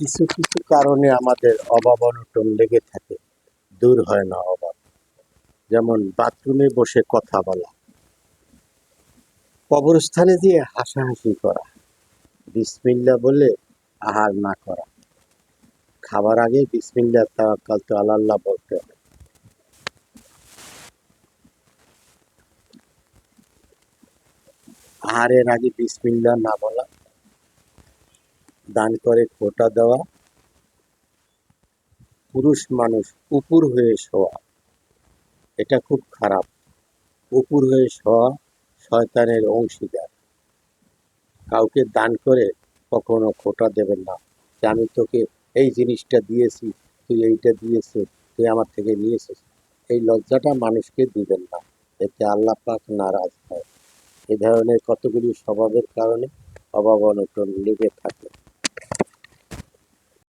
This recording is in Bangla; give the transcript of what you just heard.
কিছু কিছু কারণে আমাদের অভাব অনটন লেগে থাকে, দূর হয় না অভাব। যেমন বাথরুমে বসে কথা বলা, কবরস্থানে দিয়ে হাসাহাসি করা, বিসমিল্লা বলে আহার না করা। খাবার আগে বিসমিল্লা, তাওয়াক্কাল তো আল্লাহ বলতে হবে। আহারের আগে বিসমিল্লা না বলা দান করে খোটা দেওয়া। পুরুষ মানুষ উপুর হয়ে শোয়া। এটা খুব খারাপ। উপুর হয়ে শোয়া শয়তানের অংশীদার। কাউকে দান করে কখনো খোটা দেবেন না। যে আমি তোকে এই জিনিসটা দিয়েছি, তুই এইটা দিয়েছিস তুই আমার থেকে নিয়েছিস। এই লজ্জাটা মানুষকে দিবেন না। এতে আল্লাহ পাক নারাজ হয়। এ ধরনের কতগুলি স্বভাবের কারণে অভাব অনটন লেগে থাকে।